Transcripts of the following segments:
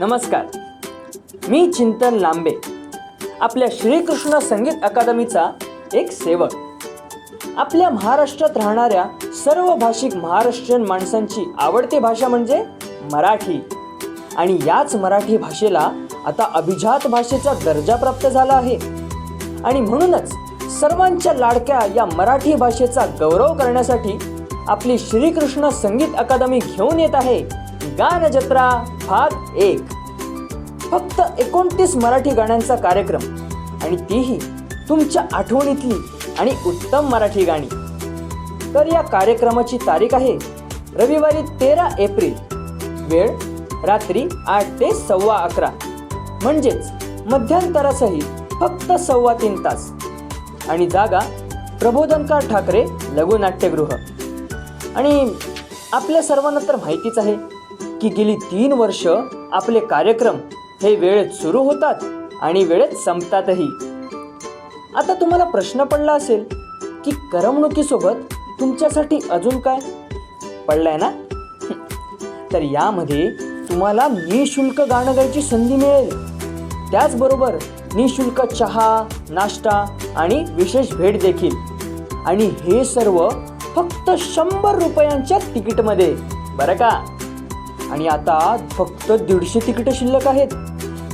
नमस्कार. मी चिंतन लांबे आपल्या श्रीकृष्ण संगीत अकादमीचा एक सेवक. आपल्या महाराष्ट्रात राहणाऱ्या सर्व भाषिक महाराष्ट्रीयन माणसांची आवडती भाषा म्हणजे मराठी. आणि याच मराठी भाषेला आता अभिजात भाषेचा दर्जा प्राप्त झाला आहे. आणि म्हणूनच सर्वांच्या लाडक्या या मराठी भाषेचा गौरव करण्यासाठी आपली श्रीकृष्ण संगीत अकादमी घेऊन येत आहे. गान जत्रा भाग एक. फक्त एकोणतीस मराठी गाण्यांचा कार्यक्रम आणि तीही तुमच्या आठवणीतली आणि उत्तम मराठी गाणी. तर या कार्यक्रमाची तारीख आहे रविवारी तेरा एप्रिल. वेळ रात्री आठ ते सव्वा अकरा. म्हणजेच मध्यंतरासहित फक्त सव्वा तीन तास. आणि जागा प्रबोधनकार ठाकरे लघुनाट्यगृह. आणि आपल्या सर्वांना तर माहितीच आहे की गेली तीन वर्ष आपले कार्यक्रम हे वेळेत सुरू होतात आणि वेळेत संपतातही. आता तुम्हाला प्रश्न पडला असेल की करमणुकीसोबत तुमच्यासाठी अजून काय? पडलाय ना? तर यामध्ये तुम्हाला निशुल्क गाणं गायची संधी मिळेल. त्याचबरोबर निशुल्क चहा नाश्ता आणि विशेष भेट देखील. आणि हे सर्व फक्त शंभर रुपयांच्या तिकीटमध्ये. बरं का? आणि आता फक्त दीडशे तिकीटं शिल्लक आहेत.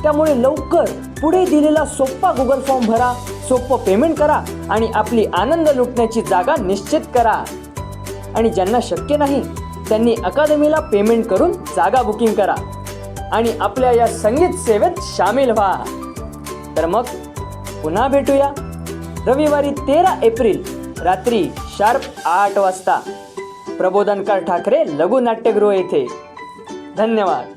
त्यामुळे लवकर पुढे दिलेला सोप्पा गुगल फॉर्म भरा सोपं पेमेंट करा आणि आपली आनंद लुटण्याची जागा निश्चित करा. आणि ज्यांना शक्य नाही त्यांनी अकादमीला पेमेंट करून जागा बुकिंग करा. आणि आपल्या या संगीत सेवेत सामील व्हा. तर मग पुन्हा भेटूया. रविवारी तेरा एप्रिल रात्री शार्प आठ वाजता. प्रबोधनकार ठाकरे लघु नाट्यगृह येथे. धन्यवाद